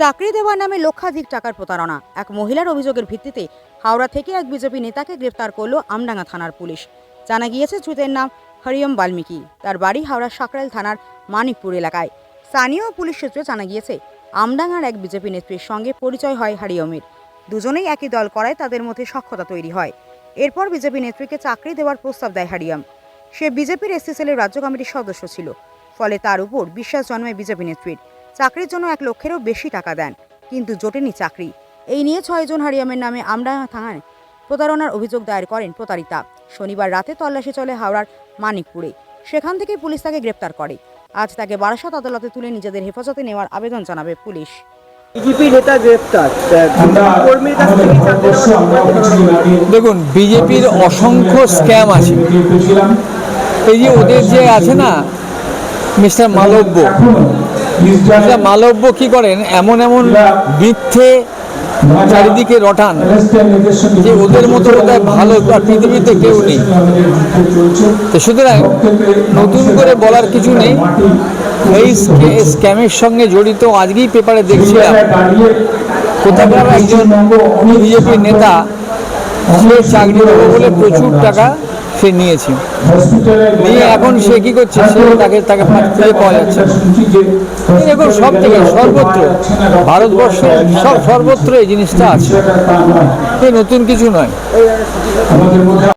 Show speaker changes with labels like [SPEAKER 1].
[SPEAKER 1] চাকরি দেওয়ার নামে লক্ষাধিক টাকার প্রতারণা। এক মহিলার অভিযোগের ভিত্তিতে হাওড়া থেকে এক বিজেপি নেতাকে গ্রেফতার করল আমডাঙ্গা থানার পুলিশ। জানা গিয়েছে, ধৃতের নাম হরিয়ম বাল্মীকি। তার বাড়ি হাওড়া সাকরাইল থানার মানিকপুর এলাকায়। স্থানীয় পুলিশ সূত্রে জানা গিয়েছে, আমডাঙ্গার এক বিজেপি নেত্রীর সঙ্গে পরিচয় হয় হারিয়মের। দুজনেই একই দল করায় তাদের মধ্যে সখ্যতা তৈরি হয়। এরপর বিজেপি নেত্রীকে চাকরি দেওয়ার প্রস্তাব দেয় হারিয়ম। সে বিজেপির এসসি সেলের রাজ্য কমিটির সদস্য ছিল। ফলে তার উপর বিশ্বাস জন্মায় বিজেপি নেত্রীর। চাকরির জন্য এক লক্ষেরও বেশি টাকা দেন কিন্তু জোটেনি চাকরি। এই নিয়ে ছয়জন হারিয়ামের নামে আমডাঙ্গা থানায় প্রতারণার অভিযোগ দায়ের করেন প্রতারিতা। শনিবার রাতে তল্লাশি চলে হাওড়ার মানিকপুরে। সেখান থেকে পুলিশ তাকে গ্রেপ্তার করে। আজ তাকে বারাসাত আদালতে তুলে নিজেদের হেফাজতে নেওয়ার আবেদন জানাবে পুলিশ।
[SPEAKER 2] বিজেপি নেতা গ্রেপ্তার।
[SPEAKER 3] দেখুন বিজেপির অসংখ্য স্ক্যাম আছে। এই যে ওদের যে আছে না মিস্টার মালব্য মালব্য কি করেন? এমন এমন মিথ্যে চারিদিকে রটান যে ওদের মতো বোধহয় ভালো আর পৃথিবীতে কেউ নেই। তো সুতরাং নতুন করে বলার কিছু নেই। এই স্ক্যামের সঙ্গে জড়িত আজকেই পেপারে দেখছিলাম। কোথাকার একজন বিজেপির নেতা সে চাকরি বলে প্রচুর টাকা সে নিয়েছে। নিয়ে এখন সে কি করছে? সে তাকে তাকে খুঁজে পাওয়া যাচ্ছে। এখন সব থেকে সর্বত্র, ভারতবর্ষ, সব সর্বত্র এই জিনিসটা আছে। নতুন কিছু নয়।